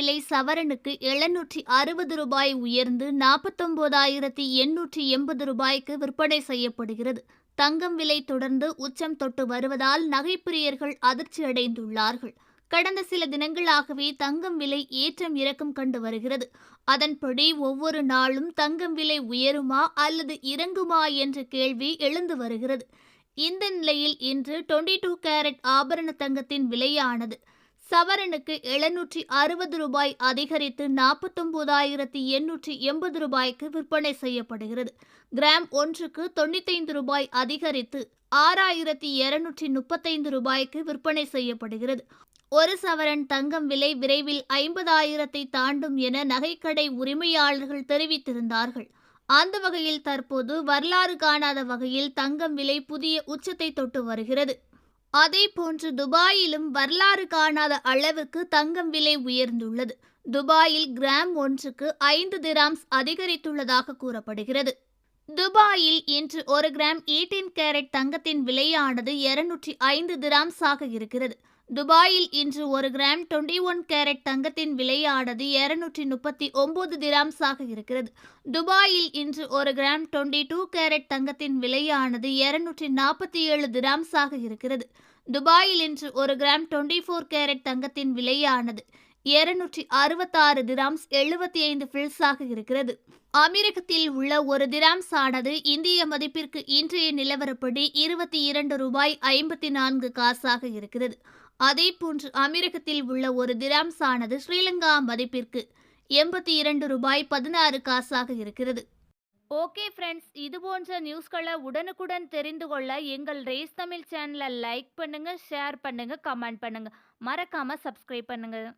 விலை சவரனுக்கு எழுநூற்றி அறுபது ரூபாய் உயர்ந்து நாற்பத்தொன்பதாயிரத்தி எண்ணூற்றி எண்பது ரூபாய்க்கு விற்பனை செய்யப்படுகிறது. தங்கம் விலை தொடர்ந்து உச்சம் தொட்டு வருவதால் நகைப்பிரியர்கள் அதிர்ச்சியடைந்துள்ளார்கள் கடந்த சில தினங்களாகவே தங்கம் விலை ஏற்றம் இறக்கம் கண்டு வருகிறது. அதன்படி ஒவ்வொரு நாளும் தங்கம் விலை உயருமா அல்லது இறங்குமா என்ற கேள்வி எழுந்து வருகிறது. இந்த நிலையில் இன்று 22 டூ கேரட் ஆபரண தங்கத்தின் விலையானது சவரனுக்கு எழுநூற்றி அறுபது ரூபாய் அதிகரித்து நாற்பத்தொன்பதாயிரத்தி எண்ணூற்றி எண்பது ரூபாய்க்கு விற்பனை செய்யப்படுகிறது. கிராம் ஒன்றுக்கு தொண்ணூத்தைந்து ரூபாய் அதிகரித்து ஆறாயிரத்தி இருநூற்றி முப்பத்தைந்து ரூபாய்க்கு விற்பனை செய்யப்படுகிறது. ஒரு சவரன் தங்கம் விலை விரைவில் ஐம்பதாயிரத்தை தாண்டும் என நகைக்கடை உரிமையாளர்கள் தெரிவித்திருந்தார்கள். அந்த வகையில் தற்போது வரலாறு காணாத வகையில் தங்கம் விலை புதிய உச்சத்தை தொட்டு வருகிறது. அதே போன்று துபாயிலும் வரலாறு காணாத அளவுக்கு தங்கம் விலை உயர்ந்துள்ளது. துபாயில் கிராம் ஒன்றுக்கு ஐந்து திராம்ஸ் அதிகரித்துள்ளதாக கூறப்படுகிறது. துபாயில் இன்று ஒரு கிராம் 18 கேரட் தங்கத்தின் விலையானது இருநூற்றி ஐந்து திராம்ஸாக இருக்கிறது. துபாயில் இன்று ஒரு கிராம் 21 ஒன் கேரட் தங்கத்தின் விலையானது இருநூற்றி முப்பத்தி ஒன்பது திராம்ஸாக இருக்கிறது. துபாயில் இன்று ஒரு கிராம் 22 டூ கேரட் தங்கத்தின் விலையானது இருநூற்றி நாற்பத்தி ஏழு திராம்ஸாக இருக்கிறது. துபாயில் இன்று ஒரு கிராம் 24 ஃபோர் கேரட் தங்கத்தின் விலையானது இருநூற்றி அறுபத்தாறு திராம்ஸ் எழுபத்தி ஐந்து ஃபில்ஸாக இருக்கிறது. அமெரிக்கத்தில் உள்ள ஒரு திராம்ஸ் ஆனது இந்திய மதிப்பிற்கு இன்றைய நிலவரப்படி இருபத்தி இரண்டு ரூபாய் ஐம்பத்தி நான்கு காசாக இருக்கிறது. அதேபோன்று அமெரிக்கத்தில் உள்ள ஒரு திராம்ஸ் ஆனது ஸ்ரீலங்கா மதிப்பிற்கு எண்பத்தி இரண்டு ரூபாய் பதினாறு காசாக இருக்கிறது. ஓகே ஃப்ரெண்ட்ஸ் இது போன்ற நியூஸ்களை உடனுக்குடன் தெரிந்து கொள்ள எங்கள் ரேஸ் தமிழ் சேனலை லைக் பண்ணுங்கள் ஷேர் பண்ணுங்கள் கமெண்ட் பண்ணுங்கள் மறக்காமல் சப்ஸ்கிரைப் பண்ணுங்கள்